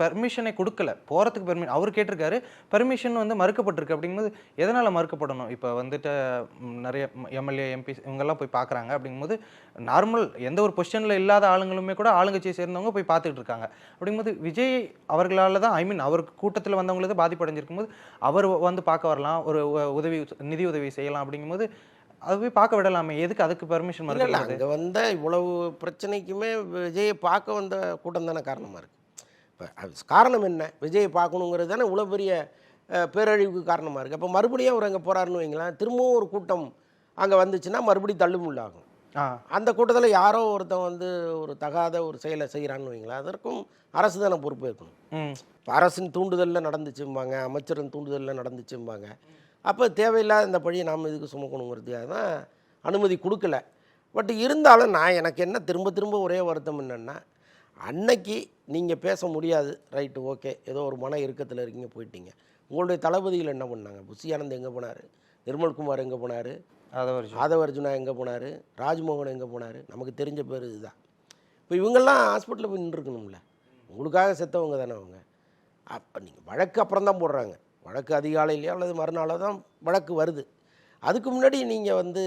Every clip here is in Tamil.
பெர்மிஷனை கொடுக்கல. போகிறதுக்கு பெர்மி அவர் கேட்டிருக்காரு பெர்மிஷன் வந்து மறுக்கப்பட்டிருக்கு. அப்படிங்கும்போது எதனால் மறுக்கப்படணும்? இப்போ வந்துட்டு நிறைய எம்எல்ஏ எம்பி இவங்கெல்லாம் போய் பார்க்குறாங்க அப்படிங்கும்போது நார்மல் எந்த ஒரு பொசிஷனில் இல்லாத ஆளுங்களுமே கூட ஆளுங்கட்சியை சேர்ந்தவங்க போய் பார்த்துட்டு இருக்காங்க. அப்படிங்கும்போது விஜய் அவர்களால் தான் ஐ மீன் அவர் கூட்டத்தில் வந்தவங்களுக்கு பாதிப்படைஞ்சிருக்கும் போது அவர் வந்து பார்க்க வரலாம் ஒரு உதவி நிதி உதவி செய்யலாம். அப்படிங்கும்போது அது போய் பார்க்க விடலாமே. எதுக்கு அதுக்கு பெர்மிஷன் இல்லை அங்கே வந்த இவ்வளவு பிரச்சனைக்குமே விஜயை பார்க்க வந்த கூட்டம் தானே காரணமாக இருக்குது இப்போ அது காரணம் என்ன? விஜயை பார்க்கணுங்கிறது தானே இவ்வளோ பெரிய பேரழிவுக்கு காரணமாக இருக்குது அப்போ மறுபடியும் அவர் அங்கே போகிறாருன்னு வைங்களேன் திரும்பவும் ஒரு கூட்டம் அங்கே வந்துச்சுன்னா மறுபடியும் தள்ளுமுள்ளாகும் அந்த கூட்டத்தில் யாரோ ஒருத்தன் வந்து ஒரு தகாத ஒரு செயலை செய்கிறான்னு வைங்களேன் அதற்கும் அரசு தானே பொறுப்பேற்கணும் இப்போ அரசின் தூண்டுதலில் நடந்துச்சும்பாங்க அமைச்சரின் தூண்டுதலில் நடந்துச்சும்பாங்க. அப்போ தேவையில்லாத இந்த பழியை நாம் இதுக்கு சுமக்கணுங்கிறதுக்காக தான் அனுமதி கொடுக்கல. பட் இருந்தாலும் நான் எனக்கு என்ன திரும்ப திரும்ப ஒரே வருத்தம் என்னென்னா அன்னைக்கு நீங்கள் பேச முடியாது. Right okay. ஏதோ ஒரு மன இறுக்கத்தில் இருக்கீங்க போயிட்டீங்க. உங்களுடைய தளபதிகள் என்ன பண்ணாங்க? புஷி ஆனந்த் எங்கே போனார்? நிர்மல்குமார் எங்கே போனார்? அதை ஒரு ஆதவ அர்ஜுனா எங்கே போனார்? ராஜ்மோகன் எங்கே போனார்? நமக்கு தெரிஞ்ச பேர் இதுதான். இப்போ இவங்கெல்லாம் ஹாஸ்பிட்டலில் போய் நின்றுருக்கணும்ல. உங்களுக்காக செத்தவங்க தானே அவங்க. அப்போ நீங்கள் வழக்கு அப்புறம் தான் போடுறாங்க. வழக்கு அதிகாலையிலையோ அல்லது மறுநாளோ தான் வழக்கு வருது. அதுக்கு முன்னாடி நீங்கள் வந்து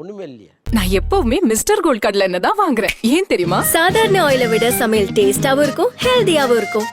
ஒன்றுமே இல்லையே. நான் எப்பவுமே மிஸ்டர் கோல்ட் கடலை தான் வாங்குறேன். ஏன் தெரியுமா? சாதாரண ஆயிலை விட சமையல் டேஸ்டாவும் இருக்கும் ஹெல்தியாவும் இருக்கும்.